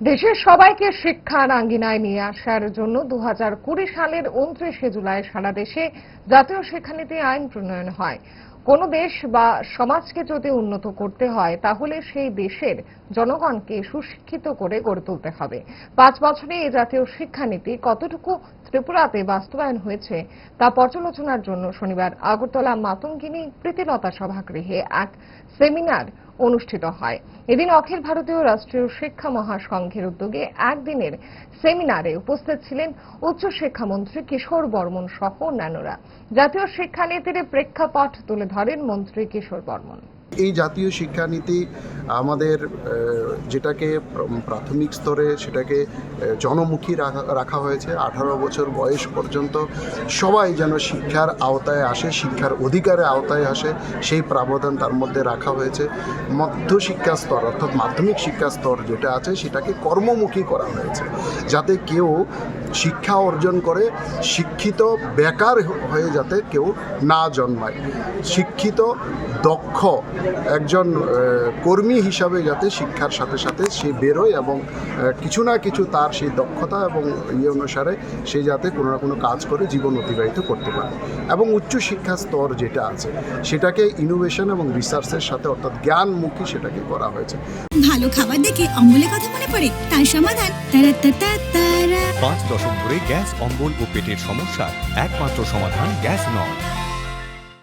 দেশের সবাইকে শিক্ষার আঙ্গিনায় নিয়ে আসার জন্য দু সালের উনত্রিশে জুলাই সারা দেশে জাতীয় শিক্ষানীতি আইন প্রণয়ন হয়। কোন দেশ বা সমাজকে যদি উন্নত করতে হয়, তাহলে সেই দেশের জনগণকে সুশিক্ষিত করে গড়ে তুলতে হবে। পাঁচ বছরে এই জাতীয় শিক্ষানীতি কতটুকু ত্রিপুরাতে বাস্তবায়ন হয়েছে, তা পর্যালোচনার জন্য শনিবার আগরতলা মাতঙ্গিনী প্রীতিলতা সভাগৃহে এক সেমিনার অনুষ্ঠিত হয়। এদিন অখিল ভারতীয় রাষ্ট্রীয় শিক্ষা মহাসংঘের উদ্যোগে একদিনের সেমিনারে উপস্থিত ছিলেন উচ্চশিক্ষামন্ত্রী কিশোর বর্মন সহ অন্যান্যরা। জাতীয় শিক্ষানীতির প্রেক্ষাপট তুলে ধরেন মন্ত্রী কিশোর বর্মন। এই জাতীয় শিক্ষানীতি আমাদের যেটাকে প্রাথমিক স্তরে সেটাকে জনমুখী রাখা- হয়েছে। আঠারো বছর বয়স পর্যন্ত সবাই যেন শিক্ষার আওতায় আসে, শিক্ষার অধিকারের আওতায় আসে, সেই প্রাবধান তার মধ্যে রাখা হয়েছে। মধ্যশিক্ষা স্তর অর্থাৎ মাধ্যমিক শিক্ষা স্তর যেটা আছে, সেটাকে কর্মমুখী করা হয়েছে। যাতে কেউ শিক্ষা অর্জন করে, শিক্ষিত, বেকার হয়ে যাতে কেউ না জন্মায়। শিক্ষিত, দক্ষ একজন কর্মী হিসাবে যাতে শিক্ষার সাথে সাথে সে বেরোয় এবং কিছু না কিছু তার সেই দক্ষতা এবং ইয়ে অনুসারে সে যাতে কোনো না কোনো কাজ করে জীবন অতিবাহিত করতে পারে। এবং উচ্চশিক্ষা স্তর যেটা আছে সেটাকে ইনোভেশন এবং রিসার্চের সাথে অর্থাৎ জ্ঞানমুখী সেটাকে করা হয়েছে। ভালো খাবার দেখে অম্বলের কথা মনে পড়ে তার সমাধান পাঁচ দশক ধরে গ্যাস অম্বল ও পেটের সমস্যার একমাত্র সমাধান গ্যাস নল